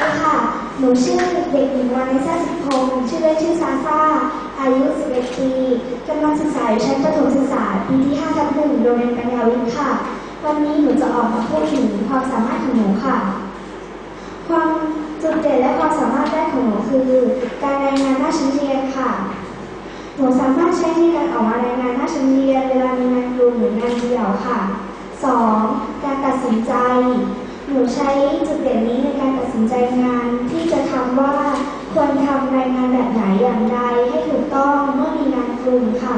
ดีค่ะ หนูชื่อเด็กหญิงวานิชาสิทธิพงศ์ชื่อเล่นชื่อซาซ่าอายุ 11 ปีกำลังศึกษาอยู่ชั้นประถมศึกษาปีที่5ทับหนึ่งโรงเรียนปัญญาวิทย์ค่ะ วันนี้หนูจะออกมาพูดถึงความสามารถของหนูค่ะ ความจุดเด่นและความสามารถแรกของหนูคือ การรายงานหน้าชั้นเรียนค่ะ หนูสามารถใช้ในการออกมารายงานหน้าชั้นเรียนเวลามีงานกลุ่มหรืองานเดี่ยวค่ะ 2. การตัดสินใจ หนูใช้จุดเด่นนี้ในการตัดสินใจงาน ที่จะทำว่าควรทำรายงานแบบไหนอย่างไรให้ถูกต้องเมื่อมีงานกลุ่มค่ะ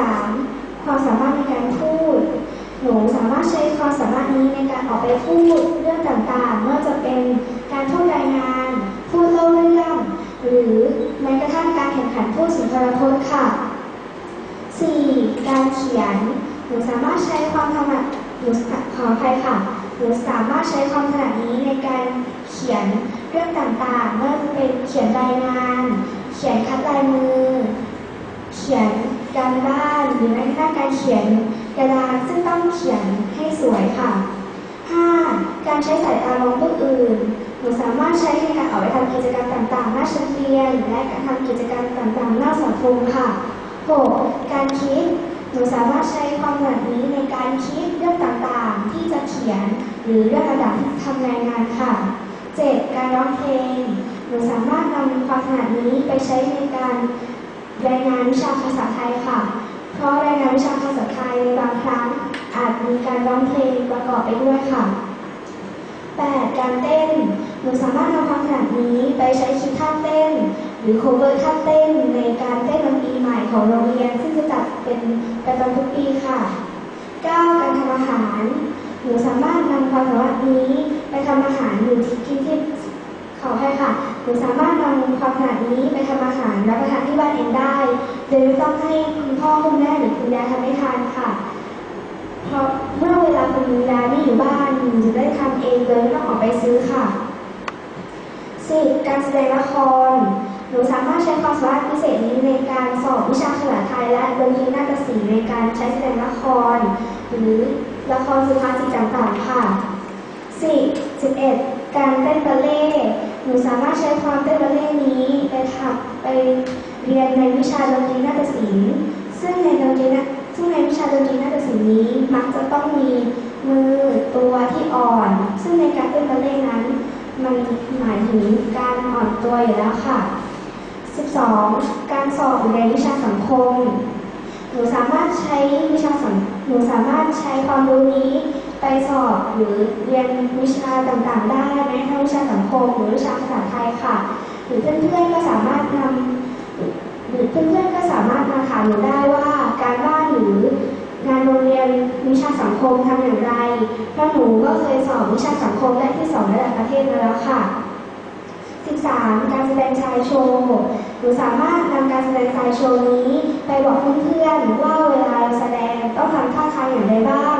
3. ความสามารถในการพูด หนูสามารถใช้ความสามารถนี้ในการออกไปพูดเรื่องต่างๆไม่ว่าจะเป็นการพูดรายงาน พูดเล่าเรื่องหรือแม้กระทั่งการแข่งขันพูดสุนทรพจน์ค่ะ 4. การเขียน หนูสามารถใช้ความถนัดหนูขออภัยค่ะ หนูสามารถใช้ความถนัดนี้ในการเขียนเรื่องต่างๆไม่ว่าจะเป็นเขียนรายงาน เขียนคัดลายมือ เขียนการบ้านหรือแม้กระทั่งการเขียนกระดานซึ่งต้องเขียนให้สวยค่ะ 5. การใช้สายตามองผู้อื่น หนูสามารถใช้ในการออกไปทำกิจกรรมต่างๆหน้าชั้นเรียนและการทำกิจกรรมต่างๆหน้าสังคมค่ะ 6. การคิด หนูสามารถใช้ความถนัดนี้ในการคิดเรื่องต่างๆ ที่จะเขียน หรือเรื่องต่างๆที่ทำรายงานค่ะ 7. การร้องเพลง หนูสามารถนำความถนัดนี้ไปใช้ในการรายงานวิชาภาษาไทยค่ะ เพราะรายงานวิชาภาษาไทยบางครั้งอาจมีการร้องเพลงประกอบไปด้วยค่ะ 8. การเต้น หนูสามารถนำความถนัดนี้ไปใช้คิดท่าเต้น หรือ cover ท่าเต้นในการ ของโรงเรียนซึ่งจะจัดเป็นประจำทุกปีค่ะ 9. การทำอาหาร หนูสามารถนำความสามารถนี้ไปทำอาหารหรือที่กินที่ขอให้ค่ะ หนูสามารถนำความถนัดนี้ไปทำอาหารรับประทานที่บ้านเองได้ โดยไม่ต้องให้คุณพ่อคุณแม่หรือคุณยายทำให้ทานค่ะ เพราะเมื่อเวลาคุณยายไม่อยู่บ้านหนูจะได้ทำเองโดยไม่ต้องออกไปซื้อค่ะสิการแสดงละคร หนูสามารถใช้ความสามารถพิเศษนี้ในการสอบวิชาภาษาไทยและดนตรีนาฏศิลป์ในการใช้แสดงละคร หรือละครสุภาษิตต่างๆค่ะสิบเอ็ดการเต้นบัลเล่หนูสามารถใช้ความเต้นบัลเล่นี้ไปทำไปเรียนในวิชาดนตรีนาฏศิลป์ซึ่งในดนตรีนาซึ่งในวิชาดนตรีนาฏศิลป์นี้มักจะต้องมีมือตัวที่อ่อน ซึ่งในการเต้นบัลเล่นั้น มันหมายถึงการอ่อนตัวอยู่แล้วค่ะ 12. การสอบในวิชาสังคม หนูสามารถใช้วิชาสังหนูสามารถใช้ความรู้นี้ ไปสอบหรือเรียนวิชาต่างๆ ได้แม้ทั้งวิชาสังคมหรือวิชาภาษาไทยค่ะ หรือเพื่อนๆก็สามารถนำหรือเพื่อนๆก็สามารถมาถามหนูได้ว่าการบ้านหรืองานโรงเรียนวิชาสังคมทำอย่างไรเพราะหนูก็เคยสอบวิชาสังคมได้ที่สองระดับประเทศมาแล้วค่ะ 13. การแสดงชายโชว์หนูสามารถนำการแสดงชายโชว์นี้ ไปบอกเพื่อนๆว่าเวลาเราแสดงต้องทำท่าทางอย่างไรบ้าง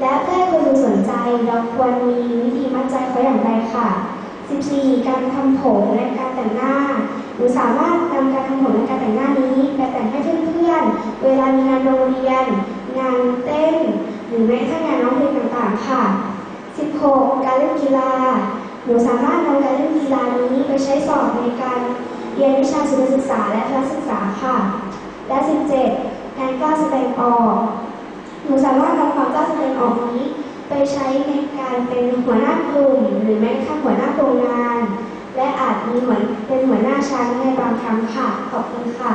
และเพื่อให้คนดูสนใจเราควรมีวิธีมัดใจเขาอย่างไรค่ะ 14. การทำผมและการแต่งหน้าหนูสามารถนำการทำผมและการแต่งหน้านี้ไปแต่งให้เพื่อนๆ เวลามีงานโรงเรียน งานเต้น หรือแม้กระทั่งงานร้องเพลงต่างๆค่ะ 16. การเล่นกีฬา หนูสามารถนำการเล่นกีฬานี้ไปใช้สอบในการเรียนวิชาสุขศึกษาและพละศึกษาค่ะ และ 17. การกล้าแสดงออก หนูสามารถนำความกล้าแสดงออกนี้ ไปใช้ในการเป็นหัวหน้ากลุ่ม หรือแม้กระทั่งหัวหน้าโรงงาน และอาจมีเหัวเป็นหัวหน้าชั้นในบางครั้งค่ะ ขอบคุณค่ะ